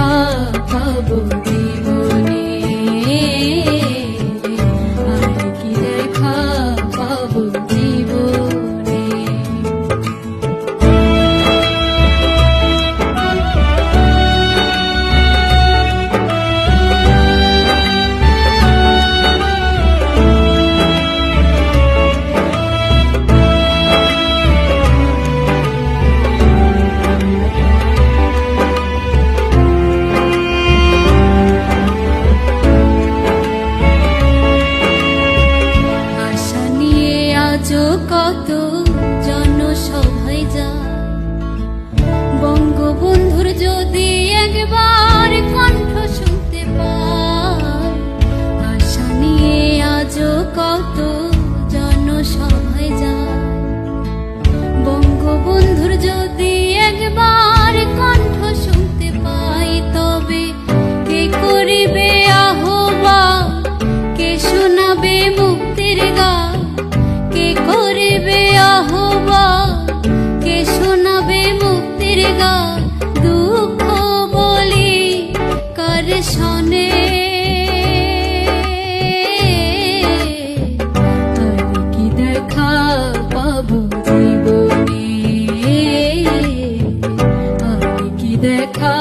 দেখা পাবো আজও কত জনসভায় যা বঙ্গবন্ধুর যদি একবার কণ্ঠ শুনতে পায় আশা নিয়ে আজও কত পিছনে কি দেখা পাবো দেখা